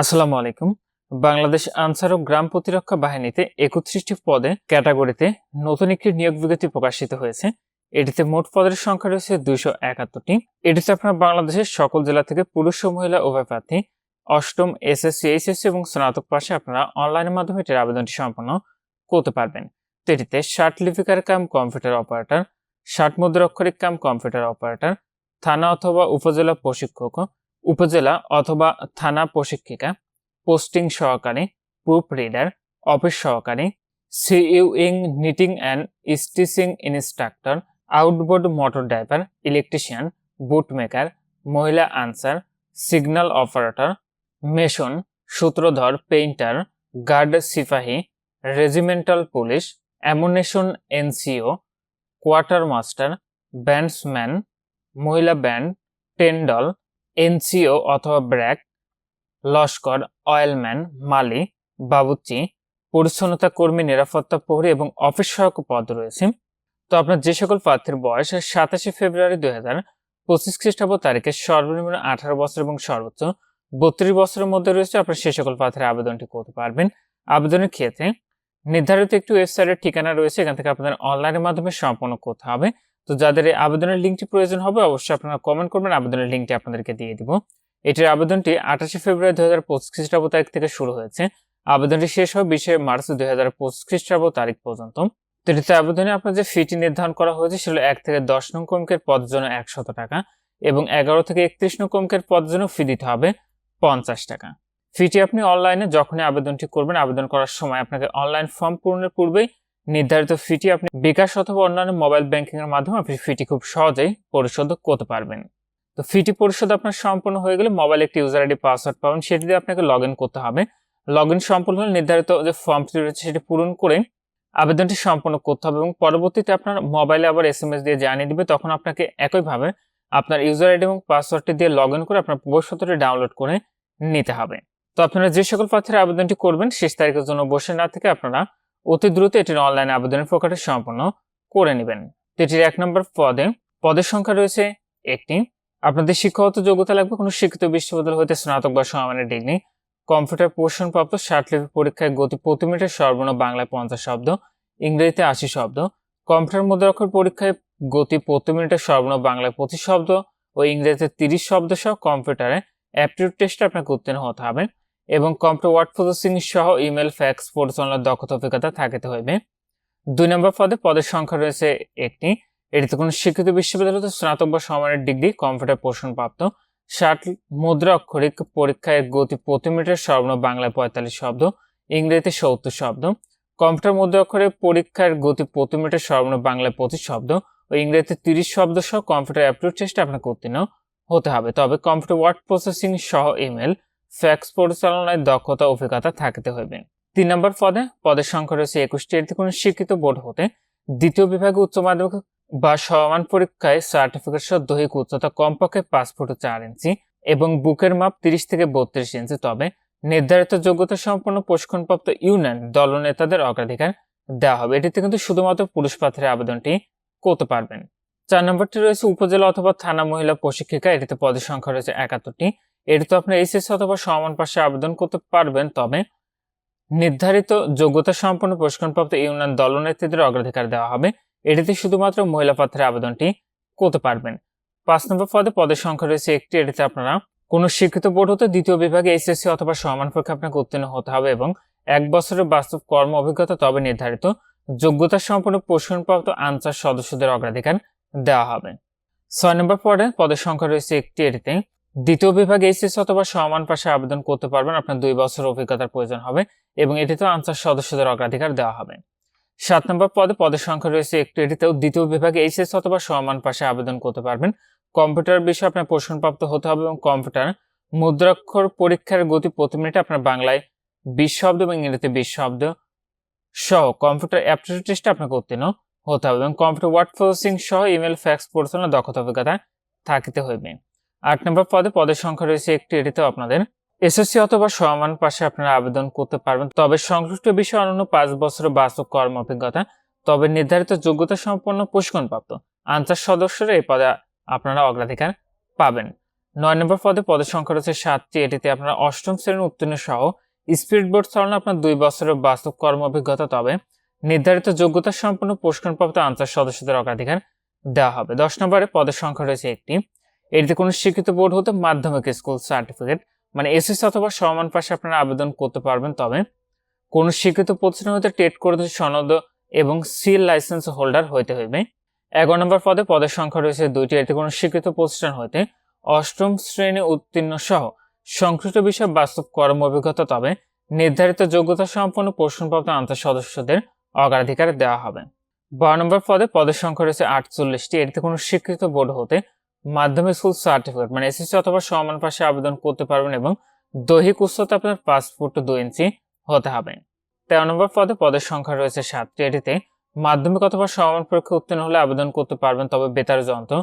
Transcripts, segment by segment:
আসসালামু আলাইকুম। বাংলাদেশ আনসার ও গ্রাম প্রতিরক্ষা বাহিনীতে একত্রিশটি পদে ক্যাটাগরিতে নতুন একটি নিয়োগ বিজ্ঞপ্তি প্রকাশিত হয়েছে। এটিতে মোট পদের সংখ্যা রয়েছে দুইশো একাত্তরটি। এটিতে আপনার বাংলাদেশের সকল জেলা থেকে পুরুষ ও মহিলা উভয় প্রার্থী অষ্টম এসএসসি, এইচএসসি এবং স্নাতক পাশে আপনারা অনলাইনের মাধ্যমে এটির আবেদনটি সম্পন্ন করতে পারবেন। তো এটিতে ষাট লিপিকার কাম কম্পিউটার অপারেটর, ষাট মুদ্রাক্ষরিক কাম কম্পিউটার অপারেটর, থানা অথবা উপজেলা প্রশিক্ষক উপজেলা অথবা থানা প্রশিক্ষিকা, পোস্টিং সহকারী, প্রুফ রিডার, অফিস সহকারী, sewing, knitting and stitching instructor, outboard motor driver, electrician boot maker মহিলা আনসার, সিগন্যাল অপারেটর, মেশন, সূত্রধর, পেইন্টার, গার্ড সিপাহী, regimental police, ammunition NCO, quarter master, bandsman, মহিলা ব্যান্ড টেন্ডল এনসিও অথবা ব্র্যাক, লস্কর, অয়েলম্যান, মালি বাবুচি পরিচ্ছন্নতা কর্মী, নিরাপত্তা প্রহরী এবং অফিস সহায়ক পদ রয়েছে। তো আপনার যে সকল প্রার্থীর বয়স সাতাশে ফেব্রুয়ারি দুই হাজার পঁচিশ খ্রিস্টাব্দ তারিখে সর্বনিম্ন আঠারো বছর এবং সর্বোচ্চ বত্রিশ বছরের মধ্যে রয়েছে, আপনার সে সকল প্রার্থীর আবেদনটি করতে পারবেন। আবেদনের ক্ষেত্রে নির্ধারিত একটি ওয়েবসাইটের ঠিকানা রয়েছে, এখান থেকে আপনাদের অনলাইনের মাধ্যমে সম্পন্ন করতে হবে। তো যাদের এই আবেদনের লিঙ্কটি প্রয়োজন হবে, অবশ্যই আপনারা কমেন্ট করবেন, আবেদনের লিঙ্কটি আপনাদেরকে দিয়ে দিব। এটির আবেদনটি আঠাশে ফেব্রুয়ারি দু হাজার পঁচিশ খ্রিস্টাব্দ তারিখ থেকে শুরু হয়েছে। আবেদনটি শেষ হবে বিশে মার্চ দুই হাজার পঁচিশ খ্রিস্টাব্দ তারিখ পর্যন্ত। তো এটিতে আবেদনে আপনার যে ফিটি নির্ধারণ করা হয়েছে, সেগুলো এক থেকে দশ নং কমকের পদের জন্য একশত টাকা এবং এগারো থেকে একত্রিশ নং কমকের পদের জন্য ফি দিতে হবে পঞ্চাশ টাকা। ফিটি আপনি অনলাইনে যখনই আবেদনটি করবেন, আবেদন করার সময় আপনাকে অনলাইন ফর্ম পূরণের পূর্বেই নির্ধারিত ফিটি আপনি বিকাশ অথবা অন্যান্য মোবাইল ব্যাংকিং এর মাধ্যমে আপনি ফিটি খুব সহজেই পরিশোধ করতে পারবেন। তো ফিটি পরিশোধ আপনার সম্পূর্ণ হয়ে গেলে মোবাইল একটি ইউজার আইডি পাসওয়ার্ড পাবেন, সেটি দিয়ে আপনাকে লগ করতে হবে। লগ ইন সম্পূর্ণ হলে নির্ধারিত যে ফর্মটি রয়েছে সেটি পূরণ করে আবেদনটি সম্পন্ন করতে হবে এবং পরবর্তীতে আপনার মোবাইলে আবার এস এম এস দিয়ে জানিয়ে দিবে, তখন আপনাকে একইভাবে আপনার ইউজার আইডি এবং পাসওয়ার্ডটি দিয়ে লগ ইন করে আপনার প্রবেশপত্রটি ডাউনলোড করে নিতে হবে। তো আপনারা যে সকল প্রার্থীরা আবেদনটি করবেন, শেষ তারিখের জন্য বসে না থেকে আপনারা অতি দ্রুত এটির অনলাইন আবেদনের প্রকারটি সম্পন্ন করে নেবেন। এটির এক নম্বর পদে, পদের সংখ্যা রয়েছে একটি। আপনাদের শিক্ষাগত যোগ্যতা লাগবে কোনো শিক্ষিত বিশ্ববিদ্যালয় হতে স্নাতক বা সমানের ডিগ্রি, কম্পিউটার পোষণপ্রাপ্ত ষাট লিপি পরীক্ষায় গতি প্রতি মিনিটে সর্বনিম্ন বাংলায় পঞ্চাশ শব্দ, ইংরেজিতে আশি শব্দ, কম্পিউটার মুদ্রাক্ষর পরীক্ষায় গতি প্রতি মিনিটে সর্বনিম্ন বাংলায় পঁচিশ শব্দ ও ইংরেজিতে তিরিশ শব্দ সহ কম্পিউটারে অ্যাপটিউড টেস্টে আপনাকে উত্তীর্ণ হতে হবে। এবং কম্পিউটার ওয়ার্ড প্রসেসিং সহ ইমেল, ফ্যাক্স, পরিচালনার দক্ষতা, অভিজ্ঞতা থাকতে হইবে। দুই নম্বর পদে পদের সংখ্যা রয়েছে একটি। এটিতে কোনো শিক্ষিত বিশ্ববিদ্যালয়তে স্নাতক বা সমানের ডিগ্রি, কম্পিউটার পোষণপ্রাপ্ত। ষাট মুদ্রা অক্ষরিক পরীক্ষায় গতি প্রতি মিনিটের সর্বনিম্ন বাংলায় পঁয়তাল্লিশ শব্দ, ইংরেজিতে সত্তর শব্দ। কম্পিউটার মুদ্রা অক্ষরে পরীক্ষার গতি প্রতি মিনিটের সর্বনিম্ন বাংলায় পঁচিশ শব্দ ও ইংরেজিতে তিরিশ শব্দ সহ কম্পিউটার অ্যাপটিউড চেষ্টা আপনাকে উত্তীর্ণ হতে হবে। তবে কম্পিউটার ওয়ার্ড প্রসেসিং সহ ইমেল ফ্যাক্স পরিচালনায় দক্ষতা, অভিজ্ঞতা থাকতে হবে। তিন নম্বর পদে, পদের সংখ্যা রয়েছে একুশটি। এটি কোনো শিক্ষিত বোর্ড হতে। দ্বিতীয় বিভাগে উচ্চ মাধ্যমিক বা সমান পরীক্ষায় সার্টিফিকেট সহ দৈহিক উচ্চতা কমপক্ষে পাঁচ ফুট চার ইঞ্চি এবং বুকের মাপ তিরিশ থেকে বত্রিশ ইঞ্চি। তবে নির্ধারিত যোগ্যতা সম্পন্ন প্রশিক্ষণপ্রাপ্ত ইউনিয়ন দলনেতাদের অগ্রাধিকার দেওয়া হবে। এটিতে কিন্তু শুধুমাত্র পুরুষ প্রার্থীর আবেদনটি করতে পারবেন। চার নম্বরটি রয়েছে উপজেলা অথবা থানা মহিলা প্রশিক্ষিকা। এটিতে পদের সংখ্যা রয়েছে একাত্তরটি। এটিতে আপনি এইচএস অথবা সমান পাশে আবেদন করতে পারবেন, তবে নির্ধারিত যোগ্যতা সম্পন্ন প্রশিক্ষণপ্রাপ্ত ইউনিয়ন দলনেত্রীদের অগ্রাধিকার দেওয়া হবে। এটিতে শুধুমাত্র মহিলা প্রার্থীর আবেদনটি করতে পারবেন। পাঁচ নম্বর পদে পদের সংখ্যা রয়েছে একটি, এটিতে আপনারা কোনো শিক্ষিত বোর্ড হতে দ্বিতীয় বিভাগে এইচএসসি অথবা সমান পরীক্ষা আপনাকে উত্তীর্ণ হতে হবে এবং এক বছরের বাস্তব কর্ম অভিজ্ঞতা, তবে নির্ধারিত যোগ্যতা সম্পন্ন প্রশিক্ষণপ্রাপ্ত আনসার সদস্যদের অগ্রাধিকার দেওয়া হবে। ছয় নম্বর পদে, পদের সংখ্যা রয়েছে একটি, এটিতে দ্বিতীয় বিভাগে এইচএস অথবা সমান পাশে আবেদন করতে পারবেন। আপনার দুই বছর অভিজ্ঞতার প্রয়োজন হবে এবং এটিতে আনসার সদস্যদের অগ্রাধিকার দেওয়া হবে। সাত নম্বর পদে পদের সংখ্যা রয়েছে একটি। এটিতেও দ্বিতীয় বিভাগে এইচএস অথবা সমান পাশে আবেদন করতে পারবেন। কম্পিউটার বিষয়ে আপনার প্রশ্নপ্রাপ্ত হতে হবে এবং কম্পিউটার মুদ্রাক্ষর পরীক্ষার গতি প্রতি মিনিটে আপনার বাংলায় বিশ শব্দ এবং ইংরেজিতে বিশ শব্দ সহ কম্পিউটার অ্যাপটিটিউড টেস্টে আপনাকে উত্তীর্ণ হতে হবে এবং কম্পিউটার ওয়ার্ড প্রসেসিং সহ ইমেল, ফ্যাক্স পরিচালনা দক্ষতা অভিজ্ঞতা থাকিতে হইবে। আট নম্বর পদে পদের সংখ্যা রয়েছে একটি এটিতেও আপনাদের এসএসসি অথবা সমান পাশে আপনারা আবেদন করতে পারবেন। তবে সংশ্লিষ্ট বিষয়ে অন্যান্য পাঁচ বছরের বাস্তব কর্ম অভিজ্ঞতা, তবে নির্ধারিত যোগ্যতা সম্পন্ন প্রশিক্ষণপ্রাপ্ত আনসার সদস্যরা এই পদে আপনারা অগ্রাধিকার পাবেন। নয় নম্বর পদে পদের সংখ্যা রয়েছে সাতটি, এটিতে আপনার অষ্টম শ্রেণির উত্তীর্ণ সহ স্পিড বোর্ড চালানো আপনার দুই বছরের বাস্তব কর্ম অভিজ্ঞতা, তবে নির্ধারিত যোগ্যতা সম্পন্ন পুরস্কারপ্রাপ্ত আনসার সদস্যদের অগ্রাধিকার দেওয়া হবে। দশ নম্বরে পদের সংখ্যা রয়েছে একটি এটিতে কোনো স্বীকৃত বোর্ড হতে মাধ্যমিক স্কুল সার্টিফিকেট মানে এসএসসি অথবা সমান পাশে আপনারা আবেদন করতে পারবেন। তবে কোনো স্বীকৃত প্রতিষ্ঠান হতে টেট করতে সনদ এবং সিল লাইসেন্স হোল্ডার হইতে হইবে। এগারো নম্বর পদে পদের সংখ্যা রয়েছে দুইটি। এতে কোনো স্বীকৃত প্রতিষ্ঠান হইতে অষ্টম শ্রেণি উত্তীর্ণ সহ সংশ্লিষ্ট বিষয়ে বাস্তব কর্ম অভিজ্ঞতা, তবে নির্ধারিত যোগ্যতা সম্পন্ন প্রশ্নপ্রাপ্ত আন্তঃ সদস্যদের অগ্রাধিকার দেওয়া হবে। বারো নম্বর পদে পদের সংখ্যা রয়েছে আটচল্লিশটি। এটিতে কোনো স্বীকৃত বোর্ড হতে মাধ্যমিক স্কুল সার্টিফিকেট মানে এসএসসি অথবা সমান পাশে আবেদন করতে পারবেন এবং দৈহিক উচ্চতা আপনার ফুট দুই ইঞ্চি হতে হবে। তেরো নম্বর পদে পদের সংখ্যা রয়েছে সাতটি। এটিতে মাধ্যমিক অথবা সমান পরীক্ষা উত্তীর্ণ হলে আবেদন করতে পারবেন, তবে বেতার যন্ত্র।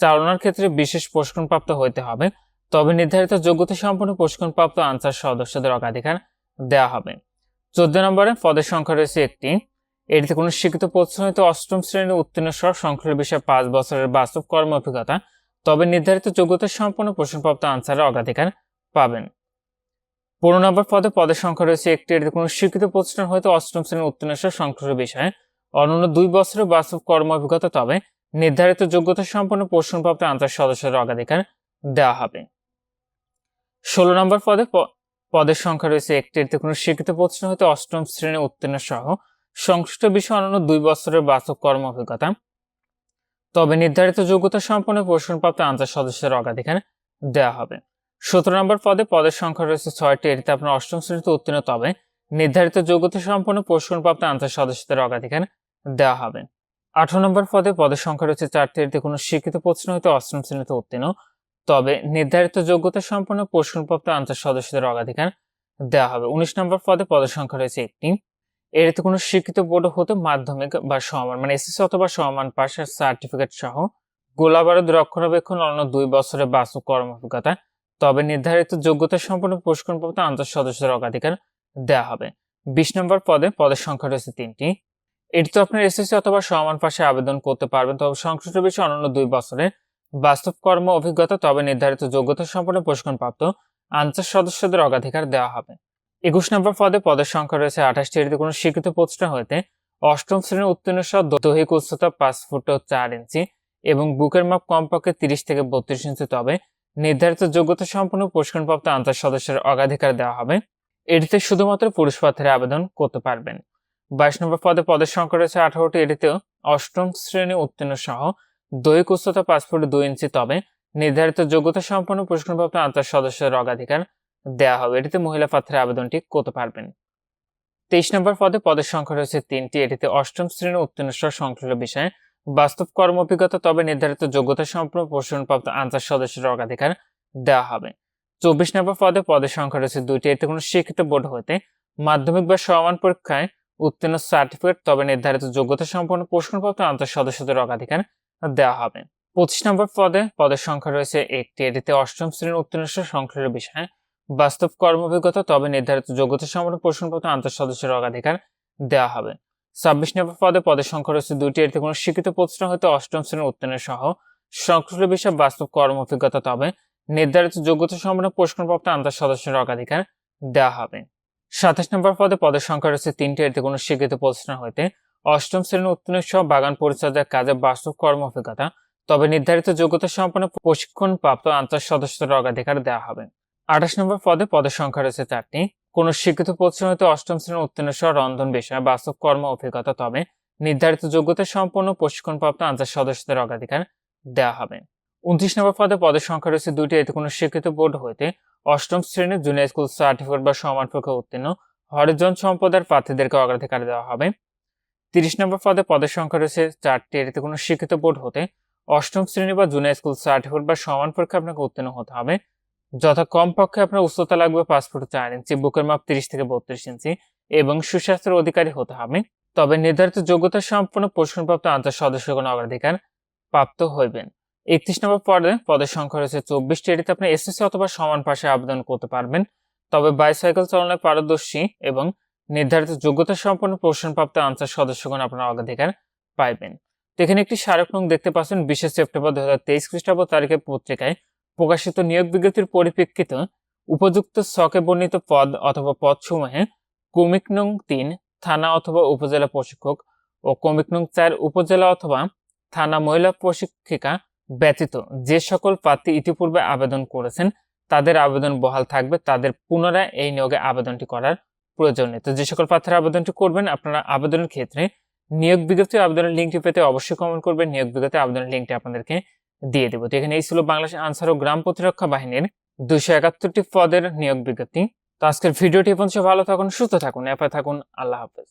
চালনার ক্ষেত্রে বিশেষ প্রশিক্ষণপ্রাপ্ত হইতে হবে, তবে নির্ধারিত যোগ্যতা সম্পন্ন প্রশিক্ষণপ্রাপ্ত আনসার সদস্যদের অগ্রাধিকার দেওয়া হবে। চোদ্দ নম্বরে পদের সংখ্যা রয়েছে একটি। এটিতে কোনো শিক্ষিত হইতে অষ্টম শ্রেণির উত্তীর্ণ সহ সংখ্যার বিষয়ে পাঁচ বছরের বাস্তব কর্ম অভিজ্ঞতা তবে নির্ধারিত যোগ্যতা সম্পন্ন প্রশ্নপ্রাপ্ত আনসারের অগ্রাধিকার পাবেন। পনেরো নম্বর পদে পদের সংখ্যা রয়েছে একটি। এটিতে কোনো শিক্ষিত প্রতিষ্ঠান হয়তো অষ্টম শ্রেণির উত্তীর্ণ সংখ্যার বিষয়ে। অনন্য দুই বছরের বাস্তব কর্ম অভিজ্ঞতা, তবে নির্ধারিত যোগ্যতা সম্পন্ন প্রশ্নপ্রাপ্ত আনসার সদস্যের অগ্রাধিকার দেওয়া হবে। ষোলো নম্বর পদে পদের সংখ্যা রয়েছে একটি। এতে কোনো শিক্ষিত প্রতিষ্ঠান হয়তো অষ্টম শ্রেণি উত্তীর্ণ সহ সংশ্লিষ্ট বিষয়ে অন্যান্য দুই বছরের বাস্তব কর্ম অভিজ্ঞতা তবে নির্ধারিত যোগ্যতা সম্পন্ন প্রশ্নপ্রাপ্ত আনসার সদস্যের অগ্রাধিকার দেওয়া হবে। সতেরো নম্বর পদে পদের সংখ্যা রয়েছে ছয়টি, এটিতে আপনার অষ্টম শ্রেণীতে উত্তীর্ণ, তবে নির্ধারিত যোগ্যতা সম্পন্ন প্রশ্নপ্রাপ্ত আনসার সদস্যদের অগ্রাধিকার দেওয়া হবে। আঠারো নম্বর পদে পদের সংখ্যা রয়েছে চারটি, এটিতে কোনো শিক্ষিত প্রশ্ন হতে অষ্টম শ্রেণীতে উত্তীর্ণ, তবে নির্ধারিত যোগ্যতা সম্পন্ন প্রশ্নপ্রাপ্ত আনসার সদস্যদের অগ্রাধিকার দেওয়া হবে। উনিশ নম্বর পদে পদের সংখ্যা রয়েছে একটি এটিতে কোনো শিক্ষিত বোর্ড হতে মাধ্যমিক বা সমান মানে এসএসসি অথবা সমান পাশের সার্টিফিকেট সহ গোলাবারুদ রক্ষণাবেক্ষণ অন্য দুই বছরের বাস্তব কর্ম অভিজ্ঞতা তবে নির্ধারিত যোগ্যতা সম্পন্ন পুরস্কারপ্রাপ্ত আন্তঃ সদস্যদের অগ্রাধিকার দেওয়া হবে। বিশ নম্বর পদে, পদের সংখ্যা রয়েছে তিনটি। এটি তো আপনার এসএসসি অথবা সমান পাশে আবেদন করতে পারবেন, তবে সংশ্লিষ্ট বিষয়ে অন্যান্য দুই বছরের বাস্তব কর্ম অভিজ্ঞতা তবে নির্ধারিত যোগ্যতা সম্পন্ন পুরস্কারপ্রাপ্ত আন্তঃ সদস্যদের অগ্রাধিকার দেওয়া হবে। একুশ নম্বর পদে পদের সংখ্যা রয়েছে আঠাশটি। এটিতে কোনো স্বীকৃত প্রতিষ্ঠান হইতে অষ্টম শ্রেণির উত্তীর্ণ সহ দৈহিক উচ্চতা পাঁচ ফুট চার ইঞ্চি এবং বুকের মাপ কমপক্ষে তিরিশ থেকে বত্রিশ ইঞ্চি। তবে নির্ধারিত যোগ্যতা সম্পন্ন পুরস্কারপ্রাপ্ত আন্তর সদস্যের অগ্রাধিকার দেওয়া হবে। এটিতে শুধুমাত্র পুরুষ প্রার্থীরা আবেদন করতে পারবেন। বাইশ নম্বর পদে পদের সংখ্যা রয়েছে আঠারোটি। এটিতেও অষ্টম শ্রেণি উত্তীর্ণ সহ দৈহিক উচ্চতা পাঁচ ফুট দুই ইঞ্চি। তবে নির্ধারিত যোগ্যতা সম্পন্ন পুরস্কারপ্রাপ্ত আন্তর সদস্যের অগ্রাধিকার দেওয়া হবে। এটিতে মহিলা প্রার্থীরা আবেদনটি করতে পারবেন। তেইশ নম্বর পদে পদের সংখ্যা রয়েছে তিনটি। এটিতে অষ্টম শ্রেণির উত্তীর্ণ সহ সংশ্লিষ্ট বিষয়ে বাস্তব কর্ম অভিজ্ঞতা, তবে নির্ধারিত যোগ্যতা সম্পন্ন প্রশাসনপ্রাপ্ত আনসার সদস্যের অগ্রাধিকার দেওয়া হবে। চব্বিশ নম্বর পদে পদের সংখ্যা রয়েছে দুইটি। এতে কোনো শিক্ষিত বোর্ড হতে মাধ্যমিক বা সমান পরীক্ষায় উত্তীর্ণ সার্টিফিকেট, তবে নির্ধারিত যোগ্যতা সম্পন্ন প্রশ্নপ্রাপ্ত আনসার সদস্যদের অগ্রাধিকার দেওয়া হবে। পঁচিশ নম্বর পদে পদের সংখ্যা রয়েছে একটি। এটিতে অষ্টম শ্রেণির উত্তীর্ণ সংশ্লিষ্ট বিষয়ে বাস্তব কর্ম অভিজ্ঞতা তবে নির্ধারিত যোগ্যতা সম্পন্ন প্রশ্নপত্র আন্তঃ সদস্যের অগ্রাধিকার দেওয়া হবে। ছাব্বিশ নম্বর পদে পদের সংখ্যা রয়েছে দুইটি। এতে কোনো শিক্ষিত প্রতিষ্ঠান হতে অষ্টম শ্রেণির উত্তীর্ণের সহ। সংশ্লিষ্ট বিষয়ে বাস্তব কর্ম অভিজ্ঞতা তবে নির্ধারিত যোগ্যতা সম্পন্ন প্রশ্নপ্রাপ্ত আন্তঃ সদস্যের অগ্রাধিকার দেওয়া হবে। সাতাশ নম্বর পদে পদের সংখ্যা রয়েছে তিনটি। এতে কোনো শিক্ষিত প্রতিষ্ঠান হইতে অষ্টম শ্রেণির উত্তীর্ণ সহ বাগান পরিচর্যার কাজে বাস্তব কর্ম অভিজ্ঞতা তবে নির্ধারিত যোগ্যতা সম্পন্ন প্রশিক্ষণ প্রাপ্ত আন্তঃ সদস্যদের অগ্রাধিকার দেওয়া হবে। আঠাশ নম্বর পদে পদের সংখ্যা রয়েছে চারটি। কোন শিক্ষিত হতে অষ্টম শ্রেণির উত্তীর্ণ সহ রন্ধন বিষয়ে, বাস্তব কর্ম, অভিজ্ঞতা তবে নির্ধারিত যোগ্যতা সম্পন্ন প্রশিক্ষণপ্রাপ্ত আন্তঃ সদস্যদের অগ্রাধিকার দেওয়া হবে। উনত্রিশ নম্বর পদে পদের সংখ্যা রয়েছে দুইটি, এতে কোনো শিক্ষিত বোর্ড হইতে অষ্টম শ্রেণির জুনিয়র স্কুল সার্টিফিকেট বা সমান পরীক্ষা উত্তীর্ণ হরিজন সম্প্রদায়ের প্রার্থীদেরকে অগ্রাধিকার দেওয়া হবে। তিরিশ নম্বর পদে পদের সংখ্যা রয়েছে চারটি এতে কোনো শিক্ষিত বোর্ড হতে অষ্টম শ্রেণি বা জুনিয়র স্কুল সার্টিফিকেট বা সমান পরীক্ষা আপনাকে উত্তীর্ণ হতে হবে। যথা কমপক্ষে আপনার উচ্চতা লাগবে পাঁচ ফুট চার ইঞ্চি, বুকের মাপ তিরিশ থেকে বত্রিশ ইঞ্চি এবং সুস্বাস্থ্যের অধিকারী হতে হবে। তবে নির্ধারিত যোগ্যতা সম্পন্ন পোষণপ্রাপ্ত আন্তঃ সদস্যগণ অগ্রাধিকার প্রাপ্ত হইবেন। একত্রিশ নম্বর পদে, পদের সংখ্যা রয়েছে চব্বিশটি। এটিতে আপনি এসএসসি অথবা সমান পাশে আবেদন করতে পারবেন। তবে বাইসাইকেল চালনায় পারদর্শী এবং নির্ধারিত যোগ্যতা সম্পন্ন পোষণপ্রাপ্ত আনসার সদস্যগণ আপনার অগ্রাধিকার পাইবেন। এখানে একটি স্মারক নং দেখতে পাচ্ছেন বিশে সেপ্টেম্বর দু হাজার তেইশ খ্রিস্টাব্দ তারিখের পত্রিকায়। প্রকাশিত নিয়োগ বিজ্ঞপ্তির পরিপ্রেক্ষিতে উপযুক্ত ছকে বর্ণিত পদ অথবা পদসমূহে ক্রমিক নং তিন থানা অথবা উপজেলা প্রশিক্ষক ও ক্রমিক নং চার উপজেলা অথবা থানা মহিলা প্রশিক্ষিকা ব্যতীত যে সকল প্রার্থী ইতিপূর্বে আবেদন করেছেন, তাদের আবেদন বহাল থাকবে। তাদের পুনরায় এই নিয়োগে আবেদনটি করার প্রয়োজন নেই। তো যে সকল প্রার্থীরা আবেদনটি করবেন, আপনারা আবেদনের ক্ষেত্রে নিয়োগ বিজ্ঞপ্তি আবেদনের লিঙ্কটি পেতে অবশ্যই কমেন্ট করবেন। নিয়োগ বিজ্ঞপ্তি আবেদনের লিঙ্কটি আপনাদেরকে দিয়ে দেবো। তো এখানে এই ছিল বাংলাদেশ আনসার ও গ্রাম প্রতিরক্ষা বাহিনীর দুশো একাত্তরটি পদের নিয়োগ বিজ্ঞপ্তি। তো আজকের ভিডিওটি পর্যন্ত। ভালো থাকুন, সুস্থ থাকুন এফআই থাকুন। আল্লাহ হাফেজ।